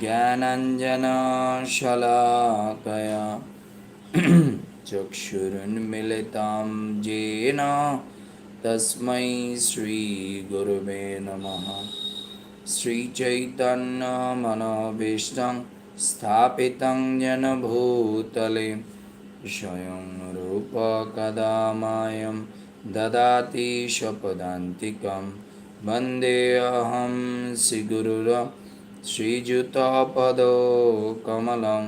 ज्ञानञ्जनशलाकया। चक्षुरुन्मिलितां येन तस्मै श्रीगुरुवे नमः। श्रीचैतन्यमनोभीष्टं स्थापितं जनभूतले। स्वयं रूपकदा मायं ददाति शपदान्तिकं। वन्देऽहं श्रीगुरुर श्रीयुतपदो कमलं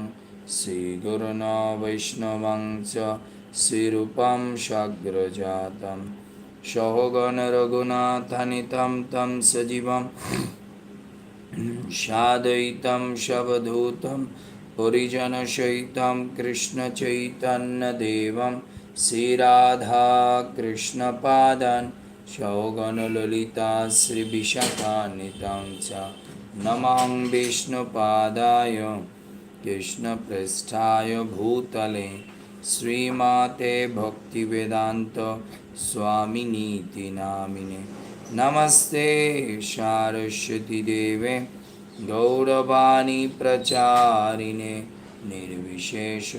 श्रीगुरुण वैष्णवं च श्रीरूपं साग्रजातं सहोगणरघुनाथनितं तं सजीवं सादयितं शवधूतं परिजनसहितं कृष्णचैतन्यदेवं श्रीराधाकृष्णपादान् सौगणललिता श्रीविशाखान्वितं च नमां विष्णुपादाय कृष्णपृष्ठाय भूतले श्रीमाते भक्तिवेदान्त स्वामिनीति नामिने नमस्ते सारस्वतीदेवे गौरवाणी प्रचारिणे निर्विशेषशून्यवादी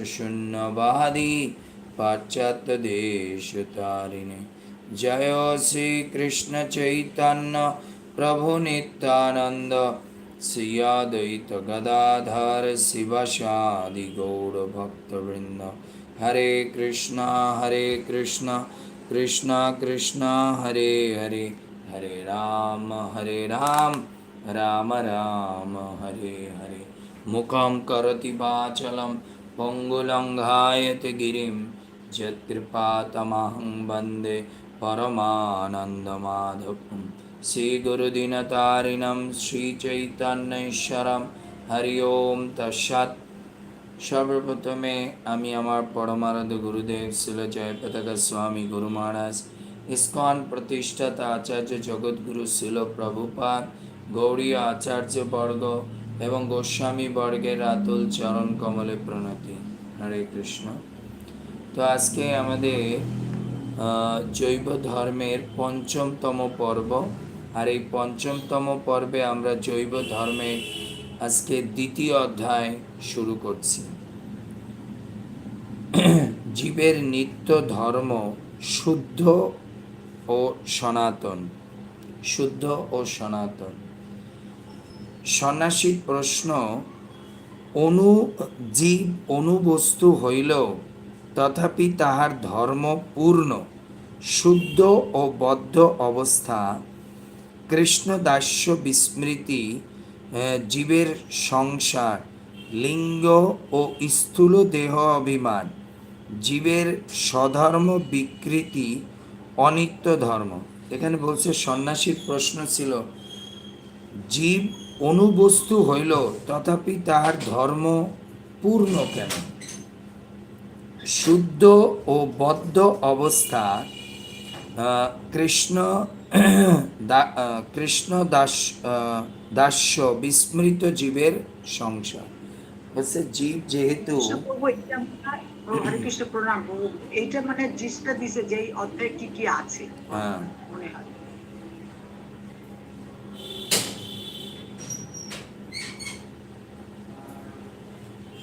पाश्चात्यदेशतारिणे जय श्रीकृष्णचैतन्य प्रभुनित्यानन्द श्री अद्वैत गदाधर शिवशादि गौरभक्तवृन्द हरे कृष्णा हरे कृष्णा कृष्णा कृष्णा हरे हरे हरे राम हरे राम राम राम हरे हरे मुखं करोति वाचलं पङ्गुलङ्घायते गिरिं यत्कृपातमहं वन्दे परमानन्दमाधवम् শ্রীগুরুদিনতারিণম শ্রীচৈতন্যশ্বরম হরি ওম তৎসৎ সর্বপ্রথমে আমি আমার পরমারাধ্য গুরুদেব শিল জয় পতাকা স্বামী গুরু মহারাজ ইস্কন প্রতিষ্ঠাতা আচার্য জগৎগুরু শিল প্রভুপাদ আচার্য বর্গ এবং গোস্বামী বর্গের রাতুল চরণ কমলে প্রণতি হরে কৃষ্ণ তো আজকে আমাদের জৈব ধর্মের পঞ্চমতম পর্ব আর এই পঞ্চমতম পর্বে আমরা জৈব ধর্মে আজকে দ্বিতীয় অধ্যায় শুরু করছি। জীবের নিত্য ধর্ম শুদ্ধ ও সনাতন। শুদ্ধ ও সনাতন। সন্ন্যাসীর প্রশ্ন, অনু জীব অনুবস্তু হইল তথাপি তাহার ধর্ম পূর্ণ, শুদ্ধ ও বদ্ধ অবস্থা কৃষ্ণ দাস্য বিস্মৃতি জীবের সংসার, লিঙ্গ ও স্থূল দেহ অভিমান, জীবের স্বধর্ম বিকৃতি, অনিত্য ধর্ম। এখানে বলছে সন্ন্যাসীর প্রশ্ন ছিল, জীব অনুবস্তু হইল তথাপি তাহার ধর্ম পূর্ণ কেন? শুদ্ধ ও বদ্ধ অবস্থা কৃষ্ণ দা- আহ, কৃষ্ণ দাস দাস্য বিস্মৃত জীবের সংসার বলছে জীব যেহেতু প্রভু এটা ও, হরে কৃষ্ণ প্রণাম এইটা মানে জিসটা দিছে যে এই কি কি আছে মনে হয়।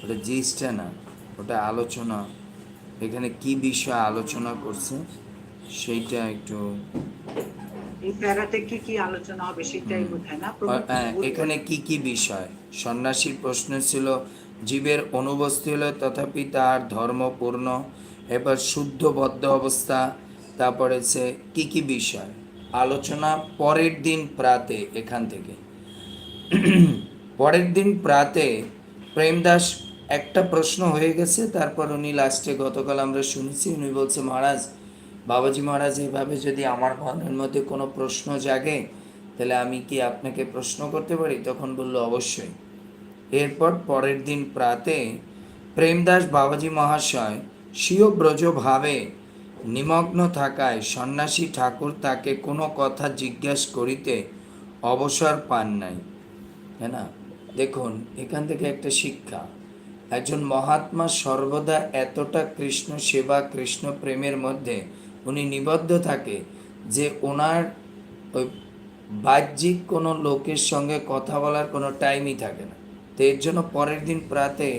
ওটা জিসটা না ওটা আলোচনা। এখানে কি বিষয় আলোচনা করছে? সেইটা একটু এই প্যারাতে কি কি আলোচনা হবে সেটাই। বোধহয় না? হ্যাঁ, এখানে কি কি বিষয়? সন্ন্যাসীর প্রশ্ন ছিল জীবের অনুবস্তী হলো তথাপি তার ধর্মপূর্ণ এবার শুদ্ধবদ্ধ অবস্থা তারপরে সে কি কি বিষয়? আলোচনা পরের দিন প্রাতে এখান থেকে। পরের দিন প্রাতে প্রেমদাস একটা প্রশ্ন হয়ে গেছে তারপর উনি লাস্টে গতকাল আমরা শুনেছি উনি বলছে মহারাজ বাবাজি মহারাজ এভাবে যদি আমার মনের মধ্যে কোনো প্রশ্ন জাগে, তাহলে আমি কি আপনাকে প্রশ্ন করতে পারি? তখন বলল, অবশ্যই। এরপর পরের দিন প্রাতে প্রেমদাস বাবাজি মহাশয় স্বীয় ব্রজভাবে নিমগ্ন থাকায় সন্ন্যাসী ঠাকুর তাকে কোনো কথা জিজ্ঞাসা করিতে অবসর পান নাই। হ্যাঁ না? দেখুন, এখান থেকে একটা শিক্ষা। একজন মহাত্মা সর্বদা এতটা কৃষ্ণ সেবা, কৃষ্ণ প্রেমের মধ্যে উনি নিবদ্ধ থাকে যে ওনার ওই বাহ্যিক কোনো লোকের সঙ্গে কথা বলার কোনো টাইমই থাকে না। তো এর জন্য পরের দিন প্রাতে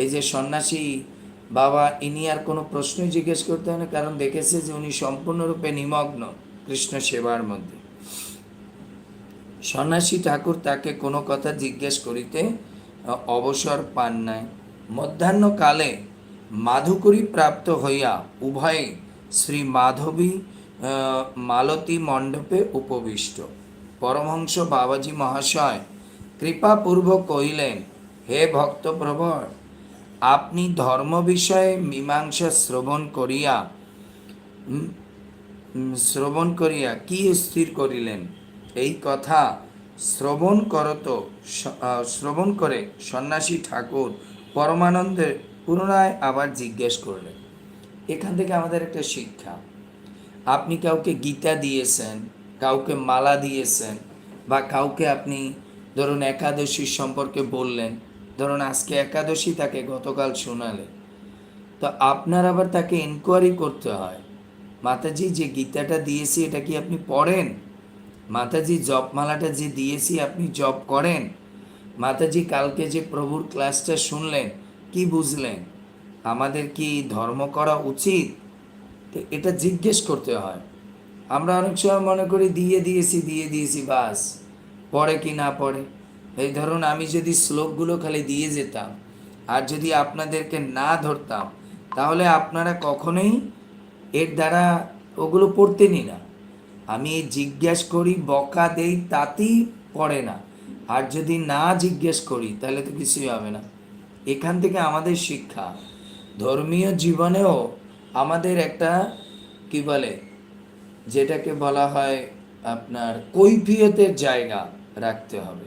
এই যে সন্ন্যাসী বাবা, ইনি আর কোনো প্রশ্নই জিজ্ঞেস করতে হয় না, কারণ দেখেছে যে উনি সম্পূর্ণরূপে নিমগ্ন কৃষ্ণ সেবার মধ্যে। সন্ন্যাসী ঠাকুর তাকে কোনো কথা জিজ্ঞেস করিতে অবসর পান নাই। মধ্যাহ্নকালে মাধুকরী প্রাপ্ত হইয়া উভয়ে শ্রী মাধবী মালতী মণ্ডপে উপবিষ্ট। পরমহংস বাবাজি মহাশয় কৃপাপূর্বক কহিলেন, হে ভক্তপ্রবর আপনি ধর্ম বিষয়ে মীমাংসা শ্রবণ করিয়া শ্রবণ করিয়া কি স্থির করিলেন? এই কথা শ্রবণ করত শ্রবণ করে সন্ন্যাসী ঠাকুর পরমানন্দে পুনরায় আবার জিজ্ঞেস করলেন। এখান থেকে আমাদের একটা শিক্ষা। আপনি কাউকে গীতা দিয়েছেন, কাউকে মালা দিয়েছেন, বা কাউকে আপনি ধরুন একাদশীর সম্পর্কে বললেন, ধরুন আজকে একাদশী তাকে গতকাল শোনালে তো আপনার আবার তাকে এনকোয়ারি করতে হয়, মাতাজি যে গীতাটা দিয়েছি এটা কি আপনি পড়েন? মাতাজি জপমালাটা যে দিয়েছি আপনি জপ করেন? মাতাজি কালকে যে প্রভুর ক্লাসটা শুনলেন, কি বুঝলেন? আমাদের কি ধর্ম করা উচিত? তো এটা জিজ্ঞেস করতে হয়। আমরা অনেক সময় মনে করি, দিয়ে দিয়েছি দিয়ে দিয়েছি, বাস। পড়ে কি না পড়ে? এই ধরুন, আমি যদি শ্লোকগুলো খালি দিয়ে যেতাম আর যদি আপনাদেরকে না ধরতাম, তাহলে আপনারা কখনোই এর দ্বারা ওগুলো পড়তেনই না। আমি জিজ্ঞেস করি, বকা দেই, তাতেই পড়ে না। আর যদি না জিজ্ঞেস করি, তাহলে তো কিছুই হবে না। এখান থেকে আমাদের শিক্ষা। ধর্মীয় জীবনেও আমাদের একটা, কি বলে, যেটাকে বলা হয় আপনার কৈফিয়তের জায়গা রাখতে হবে।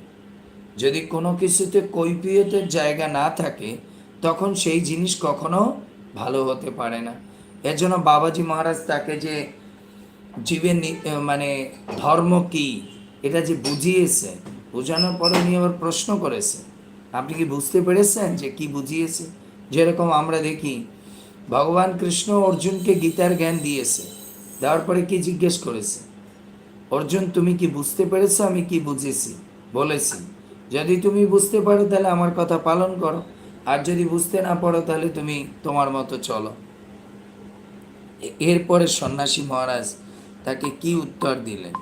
যদি কোনো কিছুতে কৈফিয়তের জায়গা না থাকে, তখন সেই জিনিস কখনো ভালো হতে পারে না। এর জন্য বাবাজি মহারাজ তাকে যে জীবের মানে ধর্ম কি, এটা যে বুঝিয়েছে, বোঝানোর পরে উনি আবার প্রশ্ন করেছে আপনি কি বুঝতে পেরেছেন যে কি বুঝিয়েছে? যেরকম আমরা দেখি, ভগবান কৃষ্ণ অর্জুনকে গীতার জ্ঞান দিয়েছে, দেওয়ার পরে কি জিজ্ঞেস করেছে? অর্জুন, তুমি কি বুঝতে পেরেছ আমি কি বুঝেছি? বলেছি। যদি তুমি বুঝতে পারো তাহলে আমার কথা পালন করো, আর যদি বুঝতে না পারো তাহলে তুমি তোমার মতো চলো। এরপরে সন্ন্যাসী মহারাজ তাকে কি উত্তর দিলেন?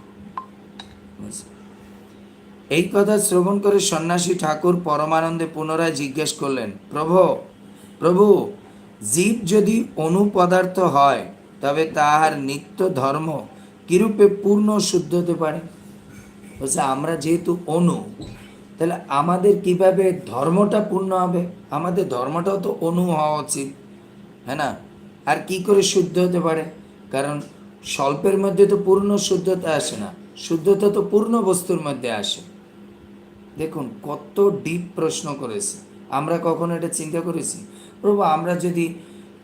এই কথা শ্রবণ করে সন্ন্যাসী ঠাকুর পরমানন্দে পুনরায় জিজ্ঞেস করলেন, প্রভু প্রভু, জীব যদি অনুপদার্থ হয়, তবে তাহার নিত্য ধর্ম কিরূপে পূর্ণ শুদ্ধ হতে পারে? বলছে, আমরা যেহেতু অনু, তাহলে আমাদের কীভাবে ধর্মটা পূর্ণ হবে? আমাদের ধর্মটাও তো অনু হওয়া উচিত হ্যাঁ না? আর কি করে শুদ্ধ হতে পারে? কারণ স্বল্পের মধ্যে তো পূর্ণ শুদ্ধতা আসে না, শুদ্ধতা তো পূর্ণ বস্তুর মধ্যে আসে। দেখুন, কত ডিপ প্রশ্ন করেছে। আমরা কখনো এটা চিন্তা করেছি? প্রভু, আমরা যদি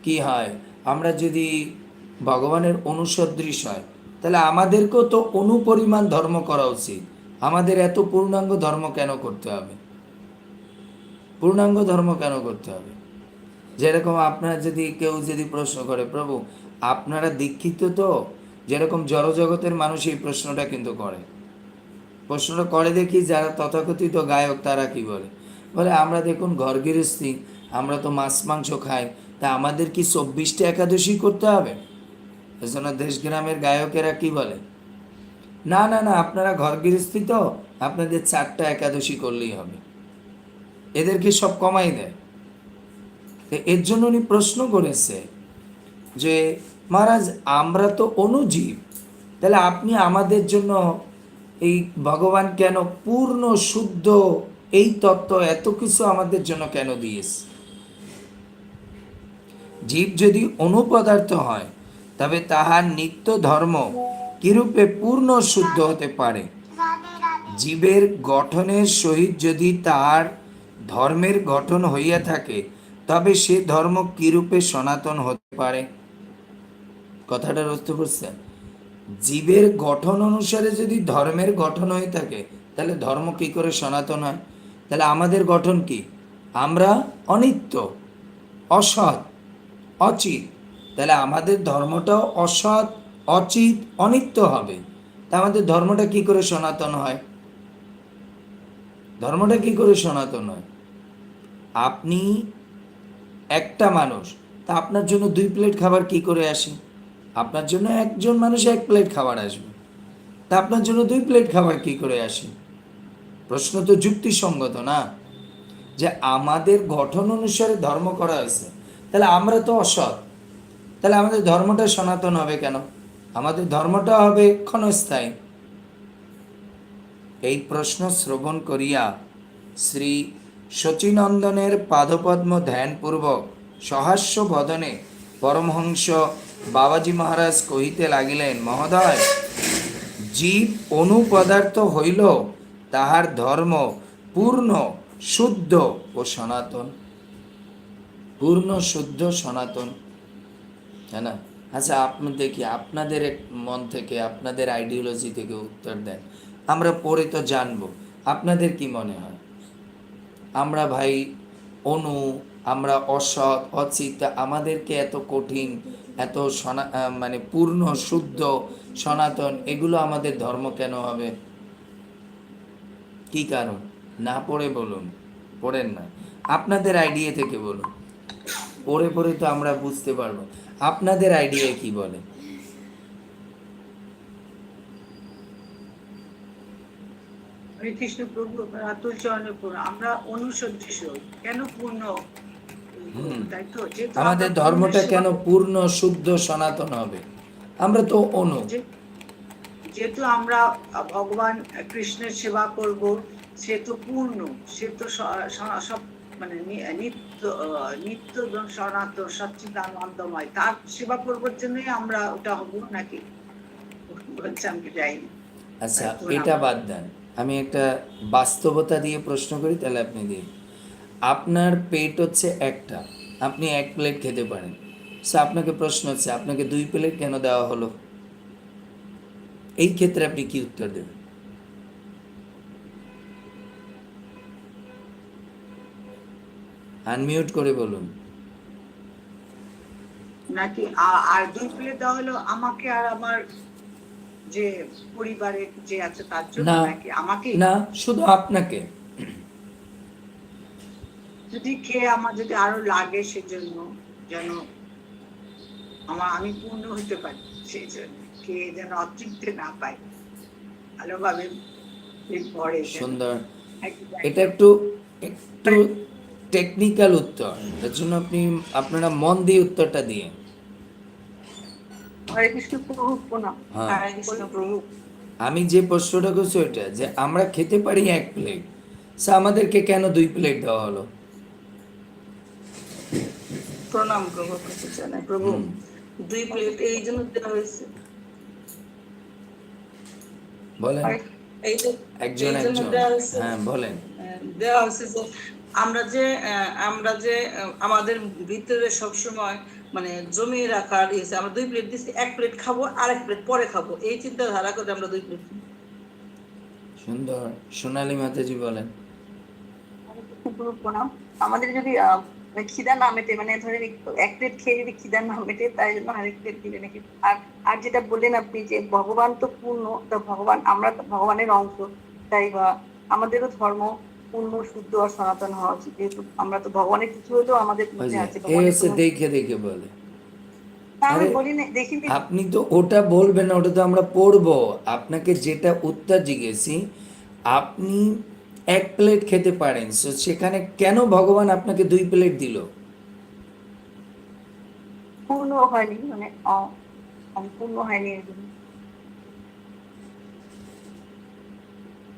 কি হয়? আমরা যদি ভগবানের অনুসদৃশ হয়, তাহলে আমাদেরকেও তো অনুপরিমাণ ধর্ম করা উচিত। আমাদের এত পূর্ণাঙ্গ ধর্ম কেন করতে হবে? পূর্ণাঙ্গ ধর্ম কেন করতে হবে? যেরকম আপনারা যদি কেউ যদি প্রশ্ন করে, প্রভু, আপনারা দীক্ষিত তো? যেরকম জড়জগতের মানুষ এই প্রশ্নটা কিন্তু করে। প্রশ্নটা করে দেখি যারা তথাকথিত গায়ক, তারা কি বলে? বলে, আমরা দেখুন ঘর গৃহস্থী আমরা তো মাছ মাংস খাই, তা আমাদের কি চব্বিশটা একাদশী করতে হবে? এজন্য দেশ গ্রামের গায়কেরা কি বলে? না না না, আপনারা ঘর গৃহস্থী তো, আপনাদের চারটা একাদশী করলেই হবে। এদেরকে সব কমাই দেয়। তো এর জন্য উনি প্রশ্ন করেছে যে, মহারাজ, আমরা তো অনুজীব, তাহলে আপনি আমাদের জন্য এই ভগবান কেন পূর্ণ, শুদ্ধ, এই তত্ত্ব এত কিছু আমাদের জন্য কেন দিয়েছে? জীব যদি অনুপদার্থ হয়, তবে তাহার নিত্য ধর্ম কিরূপে পূর্ণ শুদ্ধ হতে পারে? জীবের গঠনের সহিত যদি তার ধর্মের গঠন হইয়া থাকে, তবে সে ধর্ম কিরূপে সনাতন হতে পারে? কথাটা বুঝতে পারছেন জীবের গঠন অনুসারে যদি ধর্মের গঠন হয়ে থাকে, তাহলে ধর্ম কি করে সনাতন হয়? তাহলে আমাদের গঠন কি? আমরা অনিত্য, অসৎ অচিত। তাহলে আমাদের ধর্মটাও অসৎ, অচিত, অনিত্য হবে। তা আমাদের ধর্মটা কি করে সনাতন হয়? ধর্মটা কি করে সনাতন হয়? আপনি একটা মানুষ, তা আপনার জন্য দুই প্লেট খাবার কি করে আসে? আপনার জন্য একজন মানুষ এক প্লেট খাবার আসবে। তা আপনার জন্য দুই প্লেট খাবার কি করে আসে? প্রশ্ন তো যুক্তিসঙ্গত না? যে আমাদের গঠন অনুসারে ধর্ম করা হয়েছে তাহলে আমরা তো অসৎ। তাহলে আমাদের ধর্মটা সনাতন হবে কেন? আমাদের ধর্মটা হবে ক্ষণস্থায়ী। এই প্রশ্ন শ্রবণ করিয়া শ্রী শচীনন্দনের পাদপদ্ম ধ্যানপূর্বক সহাস্য বদনে পরমহংস বাবাজি মহারাজ কহিতে লাগিলেন, মহোদয়, জীব অনুপদার্থ হইল, তাহার ধর্ম পূর্ণ, শুদ্ধ ও সনাতন। পূর্ণ শুদ্ধ সনাতন। হ্যাঁ না? আচ্ছা আপনি দেখি, আপনাদের মন থেকে, আপনাদের আইডিওলজি থেকে উত্তর দেন। আমরা পড়ে তো জানব। আপনাদের কি মনে হয়? আমরা ভাই অনু, আমরা অসৎ, অচিত, আমাদেরকে এত কঠিন, এত সনা মানে পূর্ণ, শুদ্ধ, সনাতন, এগুলো আমাদের ধর্ম কেন হবে? কি কারণ? না পড়ে বলুন। পড়েন না। আপনাদের আইডিয়া থেকে বলুন। পড়ে পড়ে তো আমরা বুঝতে পারব। আপনাদের আইডিয়া কি বলে? হরে কৃষ্ণ প্রভু রাতুল চরণে পূর্ণ? আমরা কেন আমাদের ধর্মটা কেন পূর্ণ শুদ্ধ সনাতন হবে? আমরা তো অনু। যেহেতু আমরা ভগবান কৃষ্ণের সেবা করব সে তো পূর্ণ সে তো সব মানে নিত্য নিত্য সনাতন সচ্চিদানন্দময়। তার সেবা করবার জন্যই আমরা ওটা হব নাকি? বলছে আমি যাইনি। আচ্ছা এটা বাদ দেন। আমি একটা বাস্তবতা দিয়ে প্রশ্ন করি তাহলে আপনি দিন। আপনার পেট হচ্ছে একটা। আপনি এক প্লেট খেতে পারেন। সো আপনাকে প্রশ্ন হচ্ছে আপনাকে দুই প্লেট কেন দেওয়া হলো? এই ক্ষেত্রে আপনি কি উত্তর দেবেন? আনমিউট করে বলুন। নাকি আর দুই প্লেট দেওয়া হলো আমাকে আর আমার যে পরিবারে যে আছে তার জন্য নাকি? আমাকে? না শুধু আপনাকে। যদি খেয়ে আমার যদি আরও লাগে সেজন্য যেন আমার আমি পূর্ণ হতে পারি সেই জন্য খেয়ে যেন অতৃপ্তি না পাই। ভালোভাবে পেট ভরে সুন্দর। এটা একটু একটু টেকনিক্যাল উত্তর। এর জন্য আপনি আপনারা মন দিয়ে উত্তরটা দিয়ে। হ্যাঁ। আমি যে প্রশ্নটা করছি ওইটা যে আমরা খেতে পারি এক প্লেট সে আমাদেরকে কেন দুই প্লেট দেওয়া হলো? প্রণাম প্রভু দুই প্লেট এই জন্য দেওয়া হয়েছে। বলেন। একজন একজন। হ্যাঁ বলেন। দেওয়া হয়েছে আমরা যে আহ, আমরা যে আমাদের ভিতরে সবসময় মানে জমিয়ে রাখার ইয়েছে আমরা দুই প্লেট দিচ্ছি এক প্লেট খাব আর এক প্লেট পরে খাব। এই চিন্তাধারা করে আমরা দুই প্লেট সুন্দর। সোনালী মাতাজি বলেন। প্রণাম আমাদের যদি আহ, মানে খিদা না মেটে মানে ধরেন এক প্লেট খেয়ে যদি খিদা না মেটে তাই জন্য আরেক প্লেট দিলে নাকি আর আর যেটা বললেন আপনি যে ভগবান তো পূর্ণ তো ভগবান আমরা তো ভগবানের অংশ। তাই বা আমাদেরও ধর্ম পূর্ণ শুদ্ধ আর সনাতন হওয়া উচিত। যেহেতু আমরা তো ভগবানের কিছু হলেও আমাদের ওই মধ্যে যে আছে এ ভগবানের হচ্ছে কোনো- দেখে দেখে বলে। তা আমি আরে, বলি না। দেখিনি আপনি তো ওটা বলবেন না ওটা তো আমরা পড়ব। আপনাকে যেটা উত্তর জিজ্ঞেসি আপনি এক প্লেট খেতে পারেন সো সেখানে কেন ভগবান আপনাকে দুই প্লেট দিল? পূর্ণ হয়নি মানে অ- সম্পূর্ণ হয়নি এর জন্য।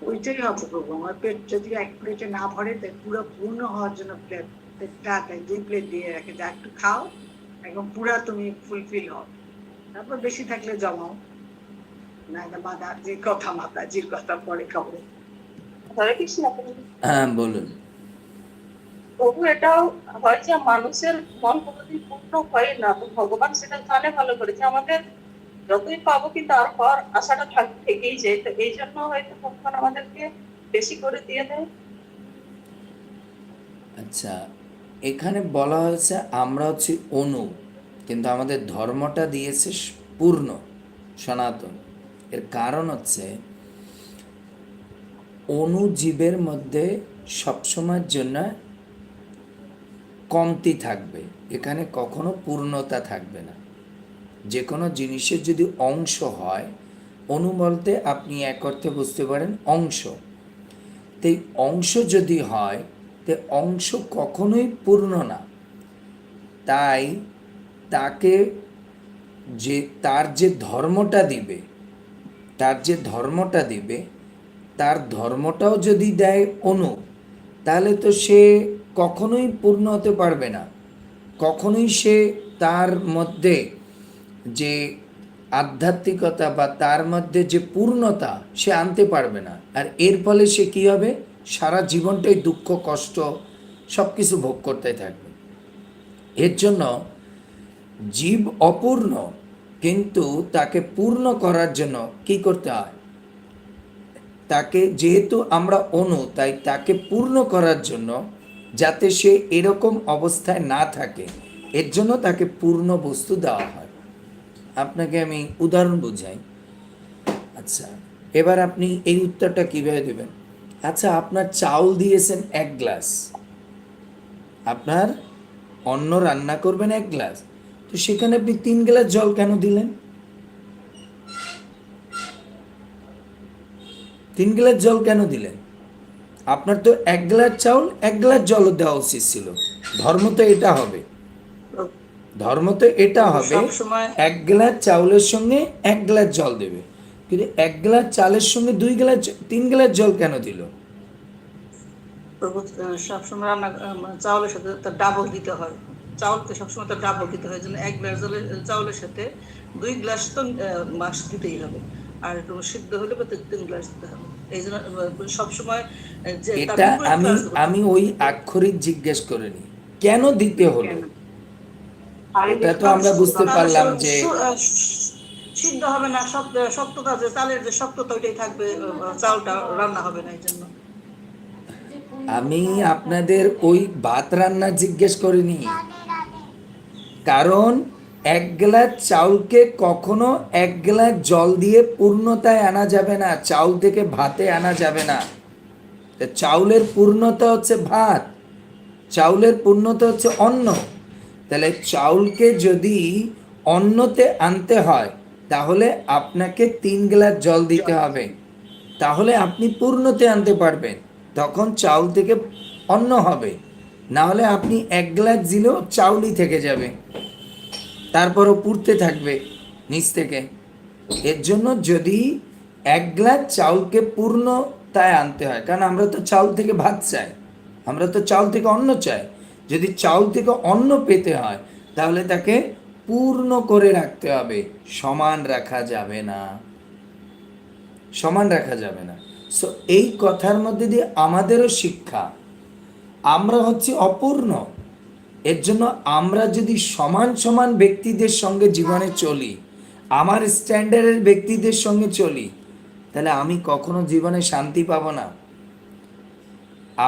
ওইটাই হবে প্রভু আমার পেট যদি এক প্লেটে না ভরে তাই পুরো পূর্ণ হওয়ার জন্য প্লেট পেটটা তাই দুই প্লেট দিয়ে রাখে যা একটু খাও একদম পুরা তুমি ফুলফিল হও। তারপর বেশি থাকলে জমাও। না এটা মাথা যে কথা মাতাজির কথা পরে খাব। কৃষ্ণ। হ্যাঁ বলুন। প্রভু এটাও হয় যে মানুষের মন কোনোদিন পূর্ণ হয় না ভগবান সেটা জানে ভালো করেছে আমাদের যতই পাবো কিন্তু আর হওয়ার আশাটা থাক থেকেই যায়। তো এই জন্য হয়তো ভগবান আমাদেরকে বেশি করে দিয়ে দেয়। আচ্ছা এখানে বলা হয়েছে আমরা হচ্ছি অনু, কিন্তু আমাদের ধর্মটা দিয়েছে পূর্ণ, সনাতন। এর কারণ হচ্ছে অণুজীবের মধ্যে সবসময়ের জন্য কমতি থাকবে। এখানে কখনো পূর্ণতা থাকবে না। যে কোনো জিনিসের যদি অংশ হয় অণু বলতে আপনি এক অর্থে বুঝতে পারেন অংশ। তো অংশ যদি হয়, তে অংশ কখনোই পূর্ণ না। তাই তাকে যে, তার যে ধর্মটা দিবে, তার যে ধর্মটা দিবে, তার ধর্মটাও যদি দেয় অনু, তাহলে তো সে কখনোই পূর্ণ হতে পারবে না। কখনোই সে তার মধ্যে যে আধ্যাত্মিকতা বা তার মধ্যে যে পূর্ণতা সে আনতে পারবে না। আর এর ফলে সে কী হবে? সারা জীবনটাই দুঃখ, কষ্ট সব কিছু ভোগ করতে থাকবে। এর জন্য জীব অপূর্ণ, কিন্তু তাকে পূর্ণ করার জন্য কি করতে হয়? তাকে যেহেতু আমরা অনু তাই তাকে পূর্ণ করার জন্য যাতে সে এরকম অবস্থায় না থাকে, এর জন্য তাকে পূর্ণ বস্তু দেওয়া হয়। আপনাকে আমি উদাহরণ বুঝাই। আচ্ছা এবার আপনি এই উত্তরটা কীভাবে দেবেন? আচ্ছা আপনার চাউল দিয়েছেন এক গ্লাস। আপনার অন্ন রান্না করবেন এক গ্লাস। তো সেখানে আপনি তিন গ্লাস জল কেন দিলেন? তিন গ্লাস জল কেন দিলেন? আপনার তো এক গ্লাস চাউল, এক গ্লাস জল দেওয়া উচিত ছিল। ধর্ম তো এটা হবে। ধর্ম তো এটা হবে এক গ্লাস চাউলের সঙ্গে এক গ্লাস জল দেবে। কিন্তু এক গ্লাস চালের সঙ্গে দুই গ্লাস তিন গ্লাস জল কেন দিল? সবসময় রান্না মানে চাউলের সাথে তার ডাবল দিতে হয়। চাউলকে সবসময় তার ডাবল দিতে হয় যেন এক গ্লাস জলের চাউলের সাথে দুই গ্লাস তো মাছ দিতেই হবে। আর সিদ্ধ হলে তিন গ্লাস দিতে হবে। এই জন্য সবসময় এটা আমি ওই আক্ষরিক জিজ্ঞেস করিনি। কেন দিতে হলো? এটা তো আমরা বুঝতে পারলাম যে সিদ্ধ হবে না শক্ত শক্ততা যে চালের যে শক্ততা ওইটাই থাকবে আহ, চাউলটা রান্না হবে না এই জন্য আমি আপনাদের ওই ভাত রান্না জিজ্ঞেস করিনি। কারণ এক গ্লাস চাউলকে কখনো এক গ্লাস জল দিয়ে পূর্ণতায় আনা যাবে না চাউল থেকে ভাতে আনা যাবে না। চাউলের পূর্ণতা হচ্ছে ভাত চাউলের পূর্ণতা হচ্ছে অন্ন। তাহলে চাউলকে যদি অন্নতে আনতে হয়, তাহলে আপনাকে তিন গ্লাস জল দিতে হবে। তাহলে আপনি পূর্ণতে আনতে পারবেন, তখন চাউল থেকে অন্ন হবে। না হলে আপনি এক গ্লাস দিলেও চাউলই থেকে যাবে। তারপরও পুড়তে থাকবে নিচ থেকে। এর জন্য যদি এক গ্লাস চাউলকে পূর্ণতায় আনতে হয়, কারণ আমরা তো চাউল থেকে ভাত চাই, আমরা তো চাউল থেকে অন্ন চাই। যদি চাউল থেকে অন্ন পেতে হয়, তাহলে তাকে পূর্ণ করে রাখতে হবে। সমান রাখা যাবে না। সমান রাখা যাবে না। সো এই কথার মধ্যে দিয়ে আমাদেরও শিক্ষা। আমরা হচ্ছে অপূর্ণ। এর জন্য আমরা যদি সমান সমান ব্যক্তিদের সঙ্গে জীবনে চলি, আমার স্ট্যান্ডার্ডের ব্যক্তিদের সঙ্গে চলি, তাহলে আমি কখনো জীবনে শান্তি পাবো না।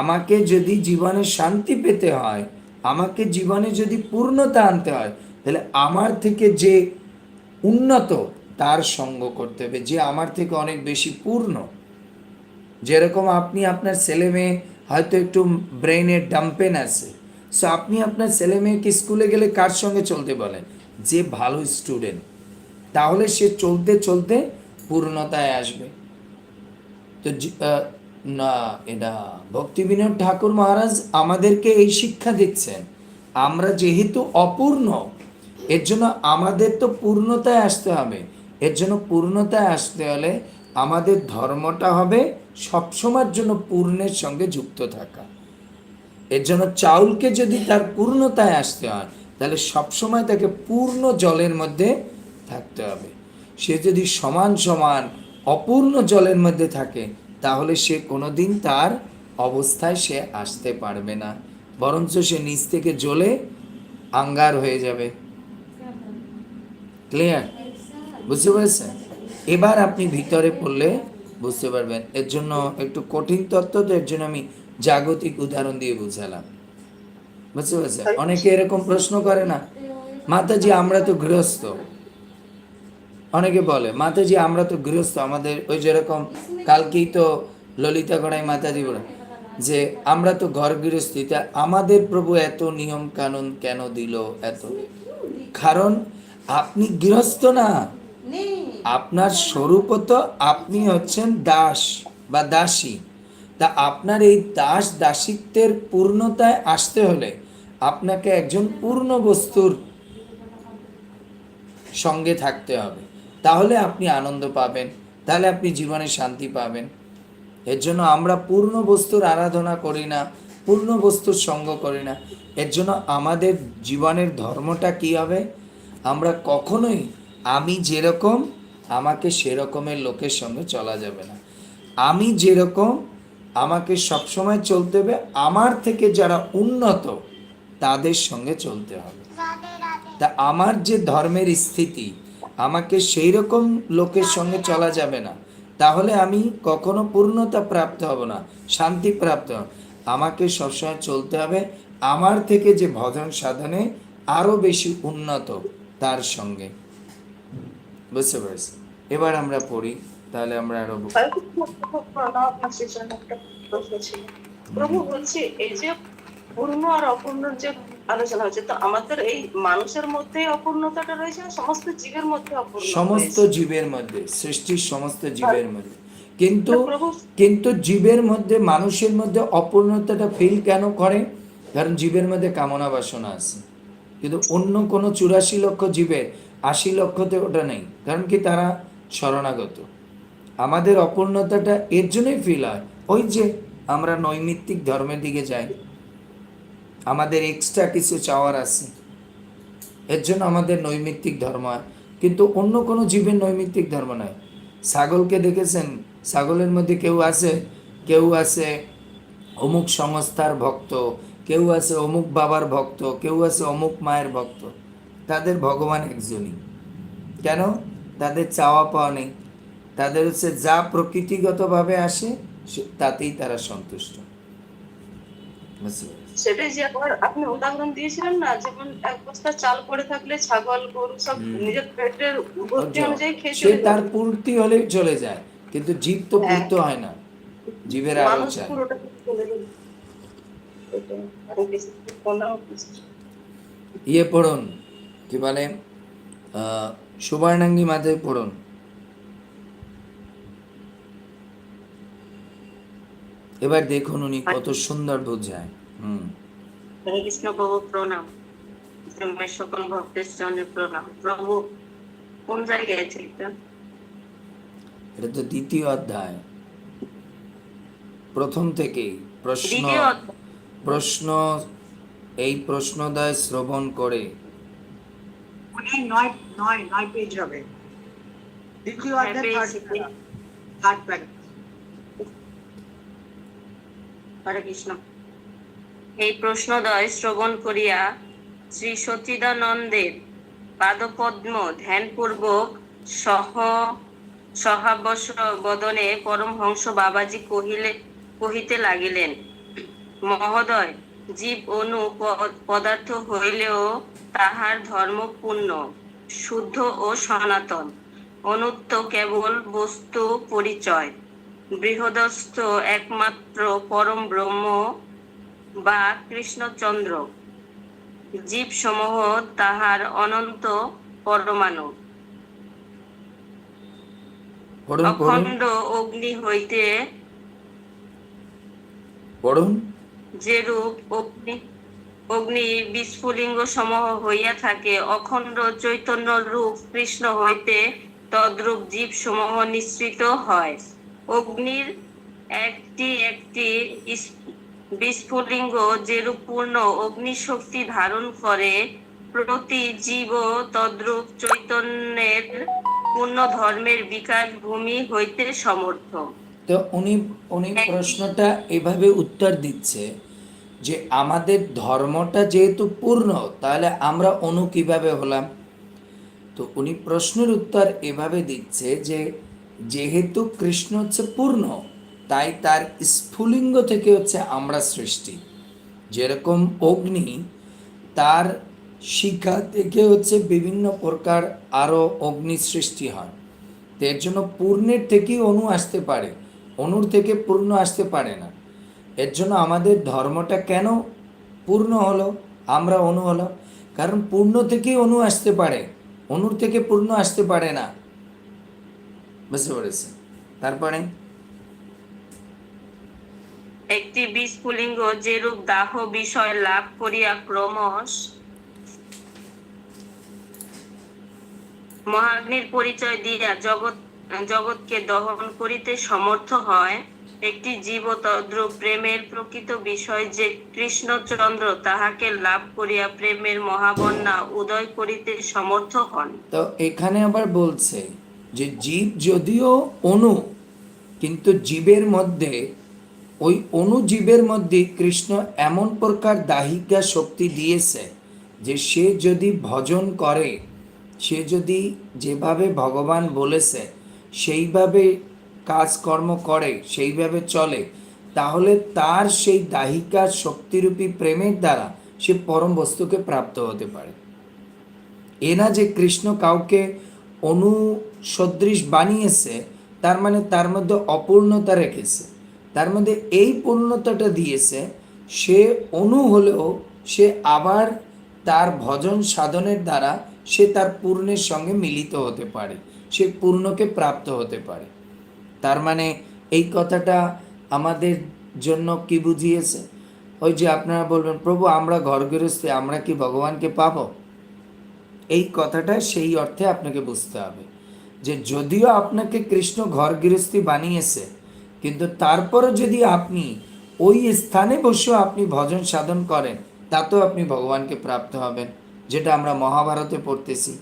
আমাকে যদি জীবনে শান্তি পেতে হয়, আমাকে জীবনে যদি পূর্ণতা আনতে হয়, তাহলে আমার থেকে যে উন্নত, তার সঙ্গ করতে হবে, যে আমার থেকে অনেক বেশি পূর্ণ। যেরকম আপনি আপনার ছেলে মেয়ে হয়তো একটু ব্রেনের ডাম্পেন আছে, সো আপনি আপনার ছেলে মেয়েকে স্কুলে গেলে কার সঙ্গে চলতে বলেন? যে ভালো স্টুডেন্ট, তাহলে সে চলতে চলতে পূর্ণতায় আসবে। তো না এটা ভক্তি বিনোদ ঠাকুর মহারাজ আমাদেরকে এই শিক্ষা দিচ্ছেন। আমরা যেহেতু অপূর্ণ, এর জন্য আমাদের তো পূর্ণতায় আসতে হবে। এর জন্য পূর্ণতায় আসতে হলে আমাদের ধর্মটা হবে সবসময়ের জন্য পূর্ণের সঙ্গে যুক্ত থাকা। এর জন্য চাউলকে যদি তার পূর্ণতায় আসতে হয়, তাহলে সবসময় তাকে পূর্ণ জলের মধ্যে থাকতে হবে। সে যদি সমান সমান অপূর্ণ জলের মধ্যে থাকে তাহলে সে কোনোদিন তার অবস্থায় সে আসতে পারবে না। বরঞ্চ সে নিচ থেকে জ্বলে আঙ্গার হয়ে যাবে। ক্লিয়ার বুঝতে পেরেছেন? এবার আপনি ভিতরে পড়লে বুঝতে পারবেন। এর জন্য একটু কঠিন তত্ত্ব তো এর জন্য আমি জাগতিক উদাহরণ দিয়ে বুঝালাম। বুঝতে পেরেছেন? অনেকে এরকম প্রশ্ন করে না মাতাজি আমরা তো গৃহস্থ। অনেকে বলে, মাতাজি, আমরা তো গৃহস্থ, আমাদের ওই যেরকম কালকেই তো ললিতা গড়াই মাতাজি বলে, যে আমরা তো ঘর গৃহস্থী, তা আমাদের প্রভু এত নিয়ম কানুন কেন দিল এত? কারণ আপনি গৃহস্থ না। আপনার স্বরূপ তো আপনি হচ্ছেন দাস বা দাসী। তা আপনার এই দাস দাসিত্বের পূর্ণতায় আসতে হলে আপনাকে একজন পূর্ণ বস্তুর সঙ্গে থাকতে হবে। তাহলে আপনি আনন্দ পাবেন, তাহলে আপনি জীবনে শান্তি পাবেন। এর জন্য আমরা পূর্ণ বস্তুর আরাধনা করি না, পূর্ণ বস্তুর সঙ্গ করি না। এর জন্য আমাদের জীবনের ধর্মটা কি হবে? আমরা কখনোই আমি যেরকম, আমাকে সেরকমের লোকের সঙ্গে চলা যাবে না। আমি যেরকম, আমাকে সবসময় চলতে হবে, আমার থেকে যারা উন্নত, তাদের সঙ্গে চলতে হবে। তা আমার যে ধর্মের স্থিতি আমাকে সেই রকম লোকের সঙ্গে চলা যাবে না। তাহলে আমি কখনো পূর্ণতা প্রাপ্ত হব না, শান্তি প্রাপ্ত আমাকে সবসময় চলতে হবে আমার থেকে যে ভজন সাধনে আরও বেশি উন্নত তার সঙ্গে। বুঝতে পারছি। এবার আমরা পড়ি, তাহলে আমরা আরও প্রভু বলছি, এই যে পূর্ণ আর অপূর্ণর যে আলোচনা হচ্ছে। তো আমাদের এই মানুষের মধ্যে অপূর্ণতাটা রয়েছে সমস্ত জীবের মধ্যে অপূর্ণ সমস্ত জীবের মধ্যে সৃষ্টির সমস্ত জীবের মধ্যে। কিন্তু কিন্তু জীবের মধ্যে মানুষের মধ্যে অপূর্ণতাটা ফিল কেন করে? কারণ জীবের মধ্যে কামনা বাসনা আছে। কিন্তু অন্য কোনো চুরাশি লক্ষ জীবের আশি লক্ষতে ওটা নেই। কারণ কি তারা শরণাগত। আমাদের অপূর্ণতাটা এর জন্যই ফিল হয়। ওই যে আমরা নৈমিত্তিক ধর্মের দিকে যাই আমাদের এক্সট্রা কিছু চাওয়ার আছে। এর জন্য আমাদের নৈমিত্তিক ধর্ম হয়। কিন্তু অন্য কোনো জীবের নৈমিত্তিক ধর্ম নয় ছাগলকে দেখেছেন? ছাগলের মধ্যে কেউ আছে? কেউ আছে অমুক সংস্থার ভক্ত, কেউ আছে অমুক বাবার ভক্ত, কেউ আছে অমুক মায়ের ভক্ত। তাদের ভগবান একজনই। কেন? তাদের চাওয়া পাওয়া নেই। তাদের হচ্ছে যা প্রকৃতিগতভাবে আসে তাতেই তারা সন্তুষ্ট। বুঝতে? সেটাই যে আপনি উদাহরণ দিয়েছিলেন না যেমন এক বস্তা চাল পড়ে থাকলে ছাগল গরু সব নিজের পেটের বুদ্ধি অনুযায়ী খেয়ে সে তার পূর্তি হলেই চলে যায় কিন্তু জীব তো হ্যাঁ। পূর্ত হয়। না জীবের চায় কিছু ইয়ে পড়ুন কি বলে আহ, সুবর্ণাঙ্গী মাথায় পড়ুন। এবার দেখুন উনি কত সুন্দর বোঝায়। কৃষ্ণ প্রভু প্রণাম ব্রহ্মের সকল ভক্তের প্রণাম প্রভু কোন জায়গায় আছে এটা এটা তো দ্বিতীয় অধ্যায়। প্রথম থেকেই প্রশ্ন প্রশ্ন এই প্রশ্নদয় শ্রবণ করে নয় নয় নয় পেজ হবে দ্বিতীয় অধ্যায় পেয়েছি। Third paragraph Hare Krishna. এই প্রশ্নদয় শ্রবণ করিয়া শ্রী সচ্চিদানন্দের পাদপদ্ম ধ্যানপূর্বক সহ সহাবস বদনে পরমহংস বাবাজি কহিলে, কহিতে লাগিলেন, মহোদয়, জীব অনু পদার্থ হইলেও তাহার ধর্ম পূর্ণ, শুদ্ধ ও সনাতন অনুত্ত কেবল বস্তু পরিচয়, বৃহদস্থ একমাত্র পরম ব্রহ্ম বা কৃষ্ণচন্দ্র। জীব সমূহ তাহার অনন্ত পরমাণু। অখণ্ড অগ্নি হইতে পড়ুন। যেরূপ অগ্নি অগ্নি বিস্ফুলিঙ্গ সমূহ হইয়া থাকে অখণ্ড চৈতন্য রূপ কৃষ্ণ হইতে তদ্রূপ জীব সমূহ নিঃসৃত হয়। অগ্নির একটি একটি বিস্ফুলিঙ্গ যেরূপ পূর্ণ অগ্নিশক্তি ধারণ করে প্রতি জীব তদ্রূপ চৈতন্যের পূর্ণ ধর্মের বিকাশ ভূমি হইতে সমর্থ। তো উনি উনি প্রশ্নটা এভাবে উত্তর দিচ্ছে যে আমাদের ধর্মটা যেহেতু পূর্ণ তাহলে আমরা অনু কীভাবে হলাম? তো উনি প্রশ্নের উত্তর এভাবে দিচ্ছে যে যেহেতু কৃষ্ণ হচ্ছে পূর্ণ তাই তার স্ফুলিঙ্গ থেকে হচ্ছে আমরা সৃষ্টি। যেরকম অগ্নি, তার শিখা থেকে হচ্ছে বিভিন্ন প্রকার আরও অগ্নি সৃষ্টি হয়। এর জন্য পূর্ণের থেকেই অণু আসতে পারে, অণুর থেকে পূর্ণ আসতে পারে না। এর জন্য আমাদের ধর্মটা কেন পূর্ণ হলো? আমরা অণু হলো কারণ পূর্ণ থেকেই অণু আসতে পারে, অণুর থেকে পূর্ণ আসতে পারে না। বুঝতে পেরেছেন? তারপরে একটি বিস্ফুলিঙ্গ যেরূপ দাহ বিষয় লাভ করিয়া ক্রমশ মহাগ্নির পরিচয় দিয়া জগৎ, জগৎকে দহন করিতে সমর্থ হয়, একটি জীব তদ্রূপ প্রেমের প্রকৃত বিষয় যে কৃষ্ণচন্দ্র তাহাকে লাভ করিয়া প্রেমের মহাবন্যা উদয় করিতে সমর্থ হন। তো এখানে আবার বলছে যে জীব যদিও অণু কিন্তু জীবের মধ্যে ওই অণুজীবের মধ্যে কৃষ্ণ এমন প্রকার দাহিকা শক্তি দিয়েছে যে সে যদি ভজন করে, সে যদি যেভাবে ভগবান বলেছে, সেইভাবে কাজকর্ম করে, সেইভাবে চলে, তাহলে তার সেই দাহিকা শক্তিরূপী প্রেমের দ্বারা সে পরম বস্তুকে প্রাপ্ত হতে পারে। এ না যে কৃষ্ণ কাউকে অনুসদৃশ বানিয়েছে, তার মানে তার মধ্যে অপূর্ণতা রেখেছে। তার মধ্যে এই পূর্ণতাটা দিয়েছে, সে অনু হলেও সে আবার তার ভজন সাধনের দ্বারা সে তার পূর্ণের সঙ্গে মিলিত হতে পারে, সে পূর্ণকে প্রাপ্ত হতে পারে। তার মানে এই কথাটা আমাদের জন্য কি বুঝিয়েছে? ওই যে আপনারা বলবেন, প্রভু, আমরা ঘর গৃহস্থে আমরা কি ভগবানকে পাবো? এই কথাটা সেই অর্থে আপনাকে বুঝতে হবে যে যদিও আপনাকে কৃষ্ণ ঘর গৃহস্থী বানিয়েছে কিন্তু তারপরও যদি আপনি ওই স্থানে বসেও আপনি ভজন সাধন করেন, তাতেও আপনি ভগবানকে প্রাপ্ত হবেন, যেটা আমরা মহাভারতে পড়তেছি।